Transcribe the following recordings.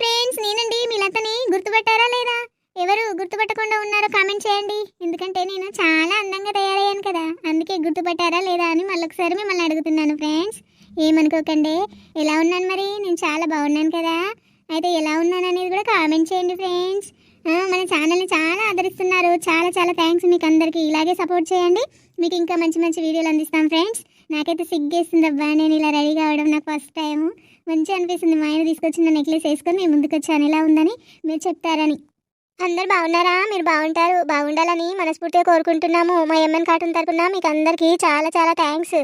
Friends నేనండి మీ లతని గుర్తుపట్టారా లేదా? ఎవరు గుర్తుపట్టకుండా ఉన్నారో కామెంట్ చేయండి. ఎందుకంటే నేను చాలా అందంగా తయారయ్యాను కదా. అందుకే గుర్తుపట్టారా లేదా అని మళ్ళొకసారి మిమ్మల్ని అడుగుతున్నాను ఫ్రెండ్స్ ఏమనుకోకండి. ఎలా ఉన్నాను మరి? నేను చాలా బాగున్నాను కదా. అయితే ఎలా ఉన్నాను అనేది కూడా కామెంట్ చేయండి ఫ్రెండ్స్ మన ఛానల్ని చాలా ఆదరిస్తున్నారు. చాలా చాలా థ్యాంక్స్ మీకు అందరికీ. ఇలాగే సపోర్ట్ చేయండి. మీకు ఇంకా మంచి మంచి వీడియోలు అందిస్తాం ఫ్రెండ్స్ నాకైతే సిగ్గేస్తుంది అబ్బా నేను ఇలా రెడీ కావడం నాకు ఫస్ట్ టైము మంచిగా అనిపిస్తుంది. మా ఆయన తీసుకొచ్చిన నెక్లెస్ వేసుకొని నేను ముందుకు వచ్చాను ఎలా ఉందని మీరు చెప్తారని. అందరు బాగున్నారా? మీరు బాగుంటారు బాగుండాలని మనస్ఫూర్తిగా కోరుకుంటున్నాము. మా ఎంఎన్ కార్టూన్ తరపున మీకు అందరికీ చాలా చాలా థ్యాంక్స్.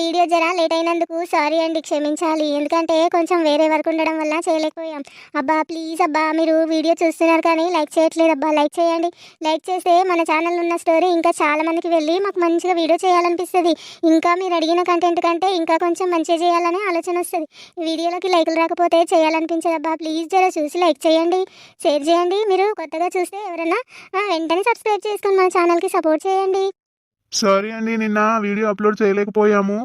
వీడియో జరా లేట్ అయినందుకు సారీ అండి క్షమించాలి. ఎందుకంటే కొంచెం వేరే వర్క్ ఉండడం వల్ల చేయలేకపోయాం. అబ్బా ప్లీజ్ అబ్బా మీరు వీడియో చూస్తున్నారు కానీ లైక్ చేయట్లేదు అబ్బా. లైక్ చేయండి. లైక్ చేస్తే మన ఛానల్ ఉన్న స్టోరీ ఇంకా చాలా మందికి వెళ్ళి మాకు మంచిగా వీడియో చేయాలనిపిస్తుంది. ఇంకా మీరు అడిగిన కంటెంట్ కంటే ఇంకా కొంచెం మంచిగా చేయాలనే ఆలోచన వస్తుంది. వీడియోలోకి లైకులు రాకపోతే చేయాలనిపించదబ్బా. ప్లీజ్ జర చూసి లైక్ చేయండి. షేర్ చేయండి. మీరు కొత్తగా చూస్తే ఎవరైనా వెంటనే సబ్స్క్రైబ్ చేసుకొని మన ఛానల్కి సపోర్ట్ చేయండి. సారీ అండి నిన్న వీడియో అప్లోడ్ చేయలేకపోయాము.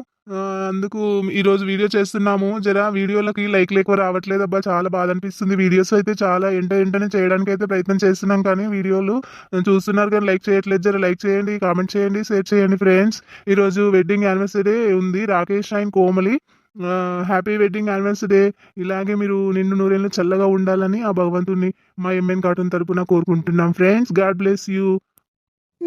అందుకు ఈరోజు వీడియో చేస్తున్నాము. జర వీడియోలకి లైక్ ఎక్కువ రావట్లేదు అబ్బా చాలా బాధ అనిపిస్తుంది. వీడియోస్ అయితే చాలా ఎంట ఎంటనే చేయడానికి అయితే ప్రయత్నం చేస్తున్నాం కానీ వీడియోలు చూస్తున్నారు కానీ లైక్ చేయట్లేదు. జర లైక్ చేయండి కామెంట్ చేయండి షేర్ చేయండి ఫ్రెండ్స్. ఈరోజు వెడ్డింగ్ యానివర్సరీ ఉంది. Rakesh and Komali. Happy wedding anniversary ఇలాగే మీరు నిండు నూరేళ్ళు చల్లగా ఉండాలని ఆ భగవంతుని మా ఎంఎన్ కార్టూన్ తరపున కోరుకుంటున్నాం. ఫ్రెండ్స్ గాడ్ బ్లెస్ యూ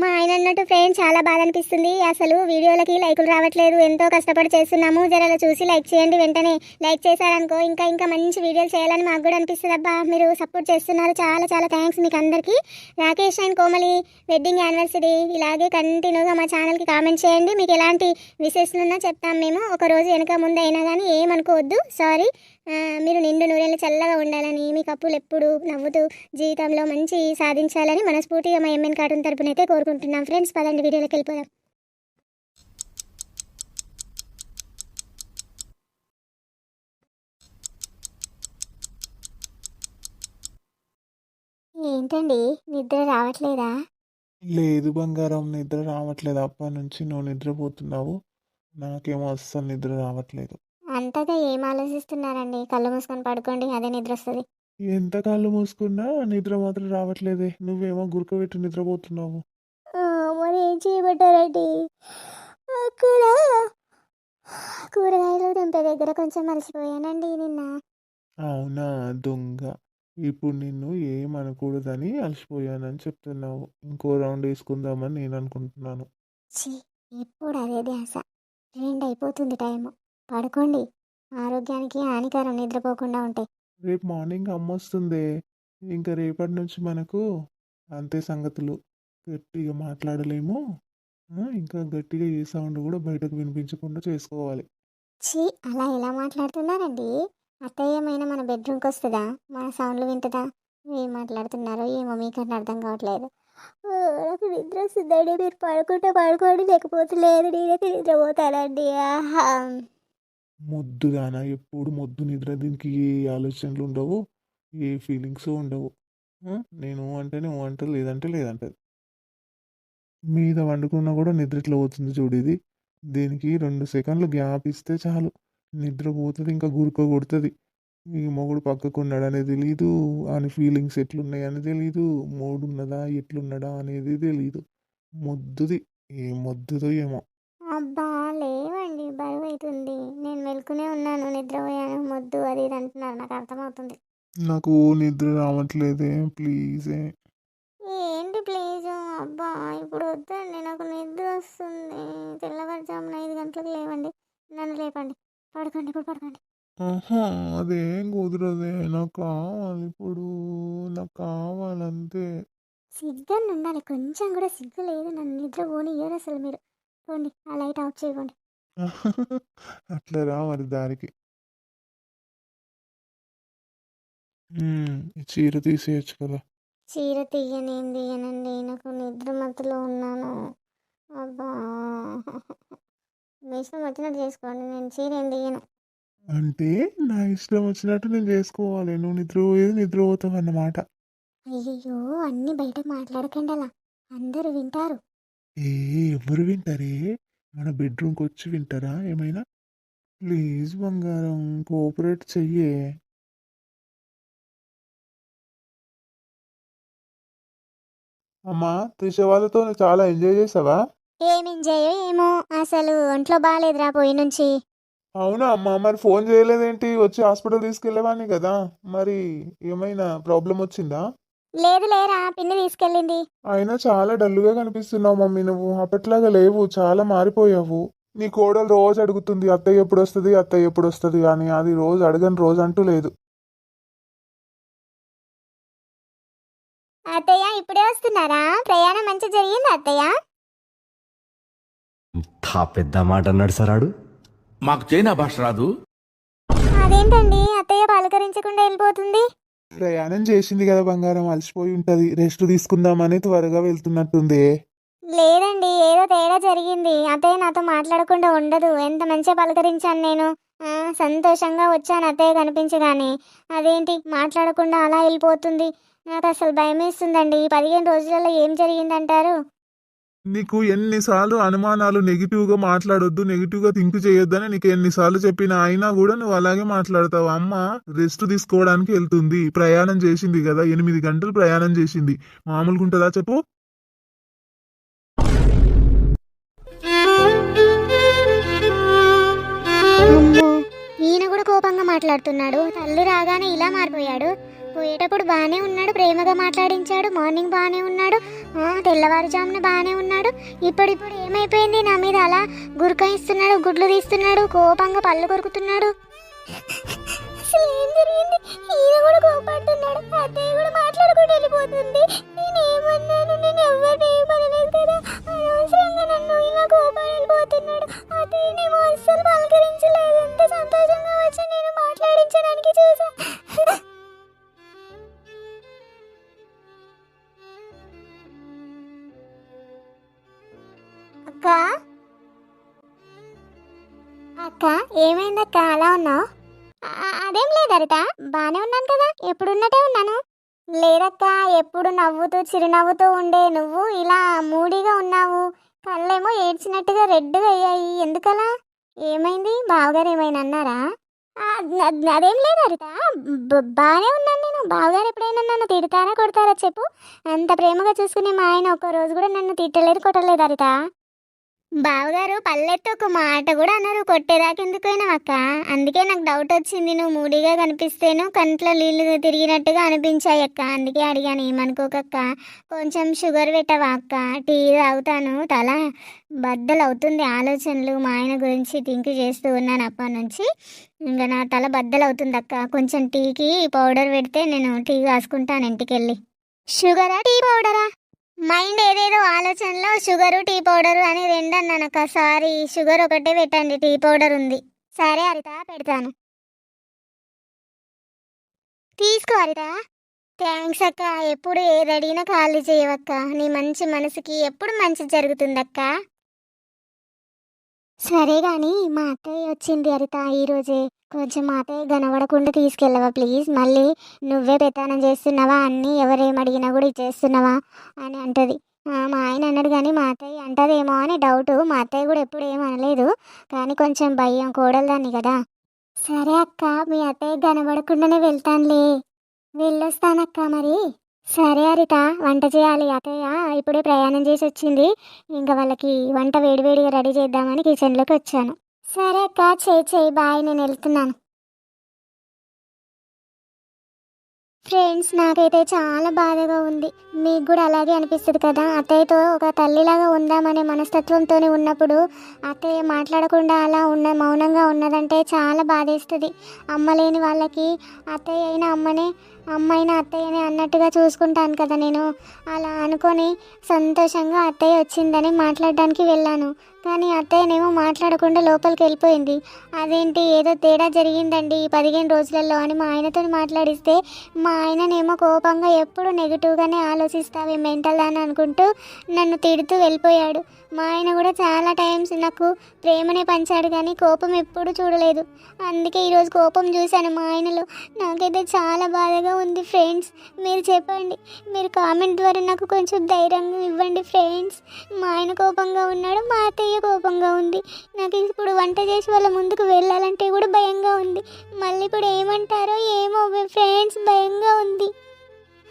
మా ఆయన అన్నట్టు ఫ్రెండ్స్ చాలా బాధ అనిపిస్తుంది అసలు వీడియోలకి లైకులు రావట్లేదు. ఎంతో కష్టపడి చేస్తున్నాము. జరలో చూసి లైక్ చేయండి. వెంటనే లైక్ చేశారనుకో ఇంకా ఇంకా మంచి వీడియోలు చేయాలని మాకు కూడా అనిపిస్తుంది. అబ్బా మీరు సపోర్ట్ చేస్తున్నారు. చాలా చాలా థ్యాంక్స్ మీకు అందరికీ. Rakesh and Komali wedding anniversary ఇలాగే కంటిన్యూగా మా ఛానల్కి కామెంట్ చేయండి. మీకు ఎలాంటి విశేషాలున్నా చెప్తాం మేము. ఒక రోజు వెనక ముందు అయినా కానీ ఏమనుకోవద్దు. సారీ మీరు నిండు నూరేళ్ళు చల్లగా ఉండాలని మీ కప్పులు ఎప్పుడు నవ్వుతూ జీవితంలో మంచి సాధించాలని మనస్ఫూర్తిగా మా ఎంఎన్ కార్టూన్ తరపున అయితే కోరుకుంటున్నాం. ఫ్రెండ్స్ పదండి వీడియోలోకి వెళ్ళిపోదాం. ఏంటండి? నిద్ర రావట్లేదా? లేదు బంగారం నిద్ర రావట్లేదు. అప్పటి నుంచి నువ్వు నిద్రపోతున్నావు. నాకేమో అస్సలు నిద్ర రావట్లేదు. అంతగా ఏం ఆలోచిస్తున్నారండి? కళ్ళు మూసుకొని పడుకోండి అదే నిద్ర వస్తుంది ఎంత కాళ్ళు మూసుకున్నా నిద్ర మాత్రం రావట్లేదే. నువ్వేమో గురకబెట్టి నిద్రపోతున్నావు. మరి ఏం చేయబట్టారండి అక్కడ కూరగాయలు తెంపే దగ్గర కొంచెం మర్చిపోయానండి నిన్న. అవునా? దొంగ. ఇప్పుడు నిన్ను ఏమనకూడదని అలసిపోయానని చెప్తున్నావు. ఇంకో రౌండ్ వేసుకుందామని నేను అనుకుంటున్నాను. ఛీ ఎప్పుడు అదే ధ్యాస. రెండు అయిపోతుంది టైము. పడుకోండి. ఆరోగ్యానికి హానికరం నిద్రపోకుండా ఉంటే. రేపు మార్నింగ్ అమ్మ వస్తుందే. ఇంకా రేపటి నుంచి మనకు అంతే సంగతులు. గట్టిగా మాట్లాడలేము. ఇంకా గట్టిగా ఏ సౌండ్ కూడా బయటకు వినిపించకుండా చేసుకోవాలి. ఛీ అలా ఎలా మాట్లాడుతున్నారండి? అత్తయ్య ఏమైనా మన బెడ్రూమ్కి వస్తుందా? మన సౌండ్లు వింటుందా? ఏం మాట్లాడుతున్నారో ఏమో మీకన్నా అర్థం కావట్లేదు. నాకు నిద్ర వస్తుందండి. మీరు పడుకుంటే పడుకోండి లేకపోతే లేదు. నేనైతే నిద్రపోతానండి. ఆహా. మొద్దు దానా ఎప్పుడు మొద్దు నిద్ర దీనికి ఏ ఆలోచనలు ఉండవు ఏ ఫీలింగ్స్ ఉండవు. నేను ఊ అంటేనే ఊ లేదంటే లేదంటది. మీద వండుకున్నా కూడా నిద్ర ఇట్లా పోతుంది చూడు ఇది. దీనికి రెండు సెకండ్లు గ్యాప్ ఇస్తే చాలు. నిద్ర పోతుంది ఇంకా గురుక కొడుతుంది. ఈ మొగుడు పక్కకు అనేది తెలియదు అని ఫీలింగ్స్ ఎట్లున్నాయని తెలీదు మూడు ఉన్నదా ఎట్లున్నాడా అనేది తెలియదు మొద్దుది ఏ మొద్దుదో ఏమో. అబ్బా లేవండి బరువు అవుతుంది నేను మెలుకునే ఉన్నాను. నిద్రపోయాను. మొద్దు అది ఇది అంటున్నారు. నాకు అర్థమవుతుంది. నాకు నిద్ర రావట్లేదే. ప్లీజే. ఏంటి ప్లీజ్? అబ్బా! ఇప్పుడు వద్దండి. నాకు నిద్ర వస్తుంది. తెల్లవారుజామున ఐదు గంటలకు లేవండి. నన్ను లేపండి. పడుకోండి. ఇప్పుడు పడుకోండి. ఆహా! అదేం కుదరదే. నాకు కావాలి ఇప్పుడు. నాకు కావాలంతే. సిగ్గని ఉండాలి కొంచెం కూడా సిగ్గు లేదు. నన్ను నిద్ర పోనియ్యరు అసలు మీరు. పోండి. ఆ లైట్ ఆఫ్ చేయకండి అట్లా రా మరి దారికి. ఉమ్, ఈ చీర తీసేయచ్చు కదా. చీర తీయనేం తీయనండి? నాకు నిద్ర మత్తులో ఉన్నాను. అబ్బా! మీ ఇష్టం వచ్చినట్టు చేసుకోండి. నేను చీర ఏం తీయను. అంటే నా ఇష్టం వచ్చినట్టు నేను చేసుకోవాలి. నువ్వు నిద్రపోయేది నిద్రపోతావు అన్నమాట. అయ్యయ్యో! అన్ని బయట మాట్లాడకండి అలా అందరూ వింటారు. ఏ ఎవరు వింటారే? మన బెడ్రూమ్కి వచ్చి వింటారా? ఏమైనా? ప్లీజ్ బంగారం కోఆపరేట్ చెయ్యే. అమ్మా తీసే వాళ్ళతో చాలా ఎంజాయ్ చేసావా? ఏం ఎంజాయో ఏమో అసలు ఒంట్లో బాగాలేదురా పోయి నుంచి. అవునా అమ్మా మరి ఫోన్ చేయలేదేంటి? వచ్చి హాస్పిటల్ తీసుకెళ్ళేవాడిని కదా. మరి ఏమైనా ప్రాబ్లం వచ్చిందా లేదు లేరా పిన్ని తీసుకెళ్ళింది. అయినా చాలా డల్లుగా కనిపిస్తున్నావు మమ్మీ నువ్వు. అప్పట్లాగా లేవు చాలా మారిపోయావు. నీ కోడలు రోజు అడుగుతుంది అత్తయ్య ఎప్పుడు వస్తుంది అత్తయ్య ఎప్పుడు వస్తుంది అని అది రోజు అడగని రోజు అంటూ లేదు. అత్తయ్య ఇప్పుడే వస్తున్నారా? ప్రయాణం మంచి జరిగింది అత్తయ్య? ఇంత పెద్ద మాట అన్నాడు సరాడు మాకు చైనా భాష రాదు. అదేంటండి? అత్తయ్య పలకరించకుండా వెళ్ళిపోతుంది. ప్రయాణం చేసింది కదా బంగారం అలసిపోయి ఉంటది. రెస్ట్ తీసుకుందామని త్వరగా వెళ్తున్నట్టుంది. లేదండి ఏదో తేడా జరిగింది. అతయ్య నాతో మాట్లాడకుండా ఉండదు. ఎంత మంచిగా పలకరించాను నేను. సంతోషంగా వచ్చాను అత్తయ్య కనిపించగానే. అదేంటి? మాట్లాడకుండా అలా వెళ్ళిపోతుంది. నాకు అసలు భయం వేస్తుందండి ఈ పదిహేను రోజులలో ఏం జరిగిందంటారు? నీకు ఎన్నిసార్లు అనుమానాలు నెగిటివ్గా మాట్లాడొద్దు నెగిటివ్గా థింక్ చేయొద్దని నీకు ఎన్నిసార్లు చెప్పినా అయినా కూడా నువ్వు అలాగే మాట్లాడతావు. అమ్మ రెస్ట్ తీసుకోవడానికి వెళ్తుంది. ప్రయాణం చేసింది కదా ఎనిమిది గంటలు ప్రయాణం చేసింది. మామూలుగా ఉంటుందా చెప్పు? ఈయన కూడా కోపంగా మాట్లాడుతున్నాడు. తల్లి రాగానే ఇలా మారిపోయాడు. పోయేటప్పుడు బాగానే ఉన్నాడు ప్రేమగా మాట్లాడించాడు మార్నింగ్ బాగానే ఉన్నాడు ఆ, తెల్లవారుజామున బాగానే ఉన్నాడు. ఇప్పుడు ఇప్పుడు ఏమైపోయింది నా మీద అలా? గురకాయిస్తున్నాడు గుడ్లు తీస్తున్నాడు కోపంగా పళ్ళు కొరుకుతున్నాడు. అసలు ఏం జరిగింది? ఈయన కూడా కోపడుతున్నాడు అత్తయ్య కూడా మాట్లాడుకుంటూ వెళ్ళిపోతుంది. లేదక్క ఎప్పుడు నవ్వుతూ చిరునవ్వుతూ ఉండే నువ్వు ఇలా మూడీగా ఉన్నావు. కళ్ళేమో ఏడ్చినట్టుగా రెడ్గా అయ్యాయి. ఎందుకలా? ఏమైంది? బావగారు ఏమైనా అన్నారా? అదేం లేదు హరిత బాగానే ఉన్నాను నేను. బావగారు ఎప్పుడైనా నన్ను తిడతారా కొడతారా చెప్పు. అంత ప్రేమగా చూసుకునే మా ఆయన ఒక్క రోజు కూడా నన్ను తిట్టలేదు కొట్టలేదు హరిత బావగారు పల్లెత్తు ఒక మాట కూడా అన్నారు కొట్టేదాకా ఎందుకైనా అక్క. అందుకే నాకు డౌట్ వచ్చింది. నువ్వు మూడీగా కనిపిస్తేను కంట్లో నీళ్ళు తిరిగినట్టుగా అనిపించాయి అక్క. అందుకే అడిగాను ఏమనుకోకక్క? కొంచెం షుగర్ పెట్టవా అక్క? టీ తాగుతాను. తల బద్దలు అవుతుంది ఆలోచనలు. మా ఆయన గురించి థింక్ చేస్తూ ఉన్నాను అప్పటి నుంచి. ఇంకా నా తల బద్దలు అవుతుంది అక్క. కొంచెం టీకి పౌడర్ పెడితే నేను టీ కాసుకుంటాను ఇంటికి వెళ్ళి షుగరా టీ పౌడరా మైండ్ ఏదేదో ఆలోచనలో షుగరు టీ పౌడరు అని రెండన్నానక్క అక్క. సారీ షుగర్ ఒకటే పెట్టండి టీ పౌడర్ ఉంది. సరే హరిత పెడతాను. తీసుకో హరిత థ్యాంక్స్ అక్క. ఎప్పుడు ఏదడిగినా ఖాళీ చేయవక్క. నీ మంచి మనసుకి ఎప్పుడు మంచి జరుగుతుందక్క? సరే గాని మా అత్తయ్య వచ్చింది హరిత. ఈరోజే కొంచెం మా అత్తయ్య కనబడకుండా తీసుకెళ్ళవా ప్లీజ్? మళ్ళీ నువ్వే పెత్తనం చేస్తున్నావా? అన్నీ ఎవరేం అడిగినా కూడా ఇచ్చేస్తున్నావా? అని అంటది. మా ఆయన అన్నాడు కానీ మా అత్తయ్య అంటదేమో అని డౌట్. మా అత్తయ్య కూడా ఎప్పుడు ఏం అనలేదు. కానీ కొంచెం భయం కోడలదాన్ని కదా. సరే అక్క మీ అత్తయ్య కనబడకుండానే వెళ్తానులే. వెళ్ళొస్తానక్క మరి. సరే హరిత వంట చేయాలి. అతయ్య ఇప్పుడే ప్రయాణం చేసి వచ్చింది. ఇంకా వాళ్ళకి వంట వేడివేడిగా రెడీ చేద్దామని కిచెన్లోకి వచ్చాను. సరే అక్క చేయి చేయి బాయ్ నేను వెళ్తున్నాను. ఫ్రెండ్స్ నాకైతే చాలా బాధగా ఉంది. మీకు కూడా అలాగే అనిపిస్తుంది కదా? అత్తయ్యతో ఒక తల్లిలాగా ఉందామనే మనస్తత్వంతోనే ఉన్నప్పుడు అత్తయ్య మాట్లాడకుండా అలా ఉన్న మౌనంగా ఉన్నదంటే చాలా బాధేస్తుంది. అమ్మ లేని వాళ్ళకి అత్తయ్య అయిన అమ్మనే అమ్మాయిన అత్తయ్యనే అన్నట్టుగా చూసుకుంటాను కదా నేను. అలా అనుకొని సంతోషంగా అత్తయ్య వచ్చిందని మాట్లాడడానికి వెళ్ళాను. కానీ అత్తయ్యనేమో మాట్లాడకుండా లోపలికి వెళ్ళిపోయింది. అదేంటి ఏదో తేడా జరిగిందండి ఈ పదిహేను రోజులలో అని మా ఆయనతో మాట్లాడిస్తే మా ఆయననేమో కోపంగా ఎప్పుడు నెగిటివ్గానే ఆలోచిస్తావే మెంటల్ అని అనుకుంటూ నన్ను తిడుతూ వెళ్ళిపోయాడు. మా ఆయన కూడా చాలా టైమ్స్ నాకు ప్రేమనే పంచాడు కానీ కోపం ఎప్పుడు చూడలేదు. అందుకే ఈరోజు కోపం చూశాను మా ఆయనలో. నాకైతే చాలా బాధగా ఉంది ఫ్రెండ్స్. మీరు చెప్పండి. మీరు కామెంట్ ద్వారా నాకు కొంచెం ధైర్యంగా ఇవ్వండి ఫ్రెండ్స్. మా ఆయన కోపంగా ఉన్నాడు మా అత్తయ్య కోపంగా ఉంది. నాకు ఇప్పుడు వంట చేసి వాళ్ళ ముందుకు వెళ్ళాలంటే కూడా భయంగా ఉంది. మళ్ళీ ఇప్పుడు ఏమంటారో ఏమో ఫ్రెండ్స్ భయంగా ఉంది.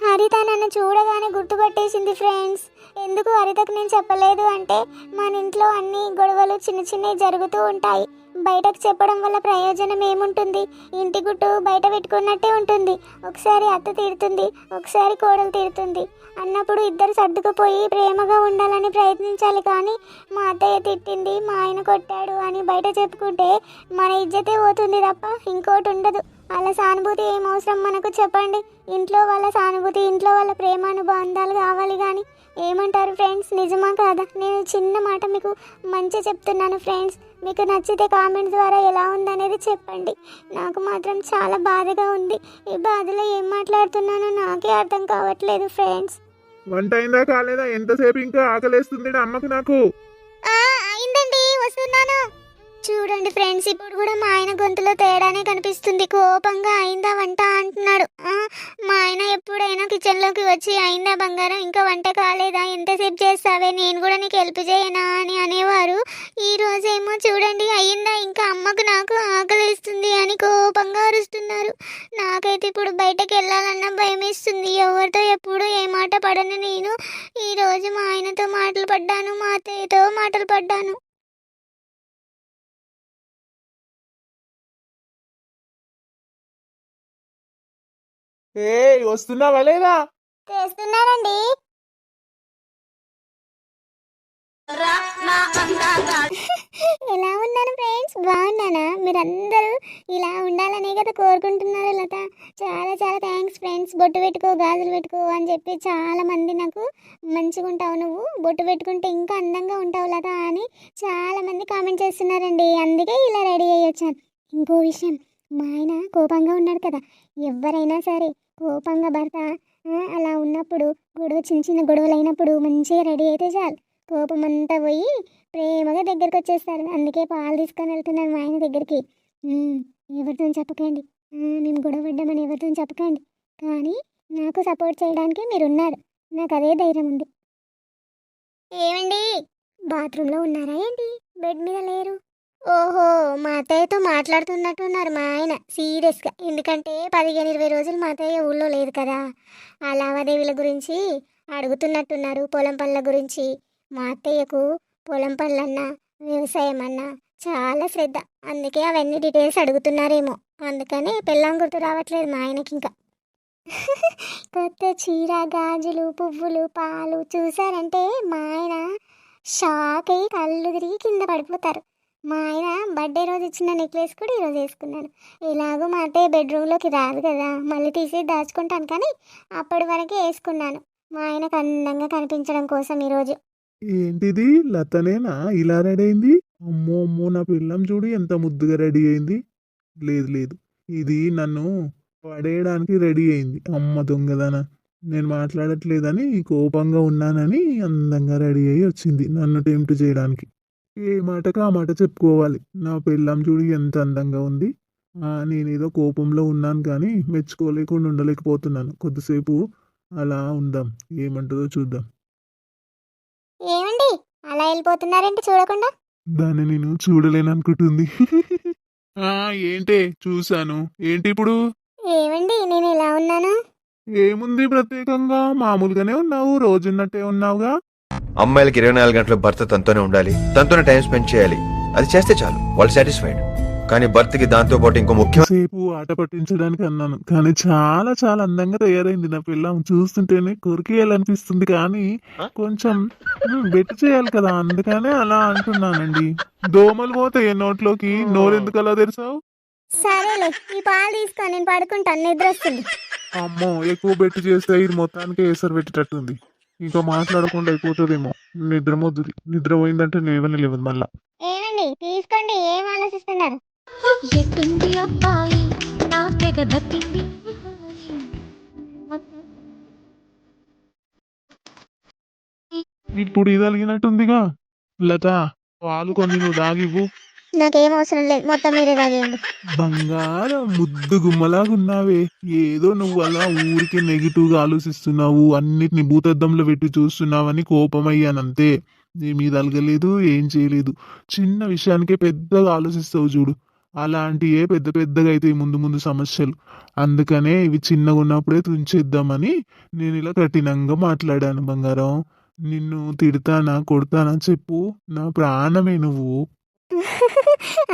హరిత నన్ను చూడగానే గుర్తుపట్టేసింది ఫ్రెండ్స్ ఎందుకు హరితకు నేను చెప్పలేదు అంటే మన ఇంట్లో అన్ని గొడవలు చిన్న చిన్నవి జరుగుతూ ఉంటాయి. బయటకు చెప్పడం వల్ల ప్రయోజనం ఏముంటుంది? ఇంటి గుట్టు బయట పెట్టుకున్నట్టే ఉంటుంది. ఒకసారి అత్త తిడుతుంది ఒకసారి కోడలు తిడుతుంది. అన్నప్పుడు ఇద్దరు సర్దుకుపోయి ప్రేమగా ఉండాలని ప్రయత్నించాలి కానీ మా అత్తయ్య తిట్టింది మా ఆయన కొట్టాడు అని బయట చెప్పుకుంటే మన ఇజ్జతే పోతుంది తప్ప ఇంకోటి ఉండదు. వాళ్ళ సానుభూతి ఏం అవసరం మనకు చెప్పండి. ఇంట్లో వాళ్ళ సానుభూతి ఇంట్లో వాళ్ళ ప్రేమానుబంధాలు కావాలి కానీ. ఏమంటారు ఫ్రెండ్స్? నిజమా కాదా? నేను చిన్న మాట మీకు మంచి చెప్తున్నాను ఫ్రెండ్స్. మీకు నచ్చితే కామెంట్ ద్వారా ఎలా ఉందనేది చెప్పండి. నాకు మాత్రం చాలా బాధగా ఉంది. ఈ బాధలో ఏం మాట్లాడుతున్నానో నాకే అర్థం కావట్లేదు ఫ్రెండ్స్. వంట అయిందా కాలేదా? ఎంతసేపు ఇంకా ఆకలేస్తుంది అమ్మకు నాకు? అయిందండి. వస్తున్నాను. చూడండి ఫ్రెండ్స్ ఇప్పుడు కూడా మా ఆయన గొంతులో తేడానే కనిపిస్తుంది. కోపంగా అయిందా వంట అంటున్నాడు. మా ఆయన ఎప్పుడైనా కిచెన్లోకి వచ్చి అయిందా బంగారం ఇంకా వంట కాలేదా? ఎంతసేపు చేస్తావే? నేను కూడా నీకు హెల్ప్ చేయనా? అని అనేవారు. ఈ రోజేమో చూడండి అయిందా? ఇంకా అమ్మకు నాకు ఆకలిస్తుంది అని కోపంగా అరుస్తున్నారు. నాకైతే ఇప్పుడు బయటకు వెళ్ళాలన్న భయం ఇస్తుంది ఎవరితో ఎప్పుడు ఏ మాట పడను నేను. ఈరోజు మా ఆయనతో మాటలు పడ్డాను మా అత్తయ్యతో మాటలు పడ్డాను. ఏ వస్తున్నావా లేదా? చేస్తున్నారండి ఎలా ఉన్నాను ఫ్రెండ్స్? బాగున్నానా? మీరందరూ ఇలా ఉండాలనే కదా కోరుకుంటున్నారు లత. చాలా చాలా థ్యాంక్స్ ఫ్రెండ్స్. బొట్టు పెట్టుకో గాజులు పెట్టుకో అని చెప్పి చాలా మంది నాకు మంచిగా ఉంటావు నువ్వు. బొట్టు పెట్టుకుంటే ఇంకా అందంగా ఉంటావు లత అని చాలా మంది కామెంట్ చేస్తున్నారండి. అందుకే ఇలా రెడీ అయ్యి వచ్చాను. ఇంకో విషయం. మా ఆయన కోపంగా ఉన్నాడు కదా. ఎవరైనా సరే కోపంగా భర్త అలా ఉన్నప్పుడు గొడవ చిన్న చిన్న గొడవలు అయినప్పుడు మంచిగా రెడీ అయితే చాలు. కోపం అంతా పోయి ప్రేమగా దగ్గరికి వచ్చేస్తారు. అందుకే పాలు తీసుకొని వెళ్తున్నాను మా ఆయన దగ్గరికి. ఎవరితో చెప్పకండి. మేము గొడవ పడ్డామని ఎవరితో చెప్పకండి. కానీ నాకు సపోర్ట్ చేయడానికి మీరు ఉన్నారు నాకు అదే ధైర్యం ఉంది. ఏమండి? బాత్రూంలో ఉన్నారా ఏంటి? బెడ్ మీద లేరు. ఓహో మా అత్తయ్యతో మాట్లాడుతున్నట్టున్నారు మా ఆయన సీరియస్గా. ఎందుకంటే పదిహేను ఇరవై రోజులు మా అత్తయ్య ఊళ్ళో లేదు కదా. ఆ లావాదేవీల గురించి అడుగుతున్నట్టున్నారు పొలం పనుల గురించి. మా అత్తయ్యకు పొలం పనులన్నా వ్యవసాయం అన్నా చాలా శ్రద్ధ. అందుకే అవన్నీ డీటెయిల్స్ అడుగుతున్నారేమో. అందుకని పెళ్ళం గుర్తు రావట్లేదు మా ఆయనకి ఇంకా. కొత్త చీర గాజులు పువ్వులు పాలు చూసారంటే మా ఆయన షాక్ అయ్యి కళ్ళు తిరిగి కింద పడిపోతారు. మా ఆయన బర్త్డే రోజు ఇచ్చిన నెక్లెస్ కూడా ఈరోజు వేసుకున్నాను ఇలాగో మా అత్తయ్య బెడ్రూమ్లోకి రాదు కదా మళ్ళీ తీసి దాచుకుంటాను కానీ అప్పటి వరకే వేసుకున్నాను. మా ఆయనకు అందంగా కనిపించడం కోసం ఈరోజు ఏంటిది? లతనేనా? ఇలా రెడీ అయింది? అమ్మో అమ్మో నా పిల్లం చూడు ఎంత ముద్దుగా రెడీ అయింది. లేదు లేదు. ఇది నన్ను పడేయడానికి రెడీ అయింది. అమ్మ దొంగదన. నేను మాట్లాడట్లేదని కోపంగా ఉన్నానని అందంగా రెడీ అయ్యి వచ్చింది నన్ను టెంప్ట్ చేయడానికి. ఏ మాటకు ఆ మాట చెప్పుకోవాలి. నా పిల్లం చూడు ఎంత అందంగా ఉంది. ఆ, నేనేదో కోపంలో ఉన్నాను కానీ మెచ్చుకోలేకుండా ఉండలేకపోతున్నాను. కొద్దిసేపు అలా ఉందాం. ఏమంటుందో చూద్దాం. ఏమండి? అలా వెళ్ళిపోతున్నారేంటి చూడకుండా? దాన్ని నేను చూడలేననుకుంటుంది ఆ ఏంటే? చూశాను. ఏంటి ఇప్పుడు? ఏమండి? నేను ఎలా ఉన్నాను? ఏముంది ప్రత్యేకంగా? మామూలుగానే ఉన్నావు. రోజున్నట్టే ఉన్నావుగా? అమ్మాయిలకి ఇరవై నాలుగు గంటలు భర్త తనతోనే ఉండాలి తనతోనే టైం స్పెండ్ చేయాలి. అది చేస్తే చాలు వాళ్ళు సాటిస్ఫైడ్ కానీ భర్తకి దాంతో పాటు ఇంకో ముఖ్యం సేపు ఆట పట్టించడానికి అన్నాను. కానీ చాలా చాలా అందంగా తయారైంది నా పిల్ల. చూస్తుంటేనే కొరికేయాలనిపిస్తుంది కానీ కొంచెం బెట్టు చేయాలి కదా అందుకనే అలా అంటున్నానండి. దోమలు పోతాయి నోట్లోకి? నోరెందుకు అలా తెరిసావు సరేలే ఈ పాలు తీసుకో నేను పడుకుంటాను నిద్ర వస్తుంది. అమ్మో ఎక్కువ బెట్టు చేస్తే ఇది మొత్తానికి ఏసరు పెట్టేటట్టుంది. ఇంకా మాట్లాడకుండా అయిపోతుందేమో. నిద్ర మొద్దుది నిద్ర పోయిందంటే లేవని లేవదు మళ్ళా. ఏమండి తీసుకోండి ఏం ఆలోచిస్తున్నారు? ఎట్టుంది అబ్బాయి నా తెగ దప్పింది. ఇప్పుడు ఇది అలిగినట్టుందిగా లత పాలు కొన్ని నువ్వు దాగివ్వు. నాకేం అవసరం లేదు. మొత్తం మీరే తాగేయండి బంగారం ముద్దు గుమ్మలాగున్నావే. ఏదో నువ్వు అలా ఊరికి నెగిటివ్గా ఆలోచిస్తున్నావు. అన్నిటిని భూతద్దంలో పెట్టి చూస్తున్నావని కోపమయ్యానంతే. నీ మీద అలగలేదు ఏం చేయలేదు. చిన్న విషయానికే పెద్దగా ఆలోచిస్తావు చూడు. అలాంటివే పెద్ద పెద్దగా అవుతాయి ముందు ముందు సమస్యలు. అందుకనే ఇవి చిన్నగా ఉన్నప్పుడే తుంచేద్దామని నేను ఇలా కఠినంగా మాట్లాడాను బంగారం. నిన్ను తిడతానా కొడతానా చెప్పు. నా ప్రాణమే నువ్వు.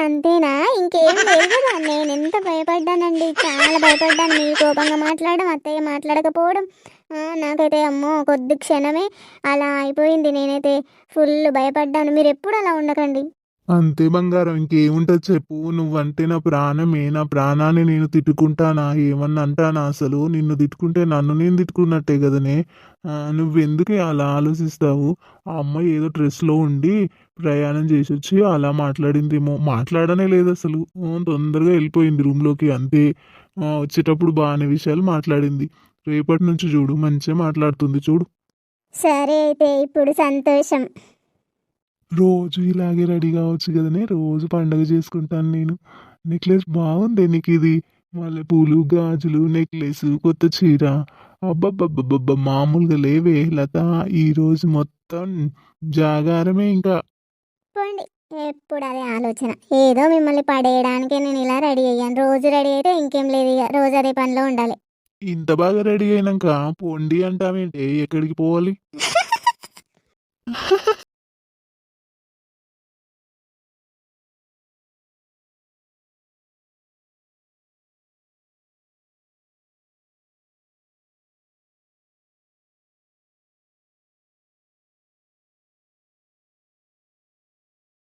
అంతేనా? ఇంకేం లేదు నేను ఎంత భయపడ్డానండి? చాలా భయపడ్డాను. మీరు కోపంగా మాట్లాడడం అత్తయ్య మాట్లాడకపోవడం. నాకైతే అమ్మో కొద్ది క్షణమే అలా అయిపోయింది. నేనైతే ఫుల్ భయపడ్డాను. మీరు ఎప్పుడు అలా ఉండకండి. అంతే బంగారం ఇంకేముంటుంది చెప్పు. నువ్వంటే నా ప్రాణమే. నా ప్రాణాన్ని నేను తిట్టుకుంటానా? ఏమన్నా అంటానా? అసలు నిన్ను తిట్టుకుంటే నన్ను నేను తిట్టుకున్నట్టే కదనే. నువ్వెందుకు నువ్వెందుకే అలా ఆలోచిస్తావు? ఆ అమ్మాయి ఏదో డ్రెస్లో ఉండి ప్రయాణం చేసి వచ్చి అలా మాట్లాడిందేమో మాట్లాడనే లేదు అసలు. తొందరగా వెళ్ళిపోయింది రూమ్లోకి అంతే. వచ్చేటప్పుడు బాగానే విషయాలు మాట్లాడింది. రేపటి నుంచి చూడు మంచిగా మాట్లాడుతుంది. చూడు. సరే అయితే ఇప్పుడు సంతోషం. రోజు ఇలాగే రెడీ కావచ్చు కదనే రోజు పండగ చేసుకుంటాను నేను. నెక్లెస్ బాగుంది నీకు ఇది? మల్లెపూలు గాజులు నెక్లెస్ కొత్త చీర. అబ్బబ్బబ్బబ్బబ్బ మామూలుగా లేవే లత. ఈ రోజు మొత్తం జాగారమే ఇంకా. పోండి ఎప్పుడు అదే ఆలోచన. ఏదో మిమ్మల్ని పడేయడానికే నేను ఇలా రెడీ అయ్యాను. రోజు రెడీ అయితే ఇంకేం లేదు ఇక. రోజు అదే పనిలో ఉండాలి. ఇంత బాగా రెడీ అయినాక పొండి అంటావేంటి? ఎక్కడికి పోవాలి?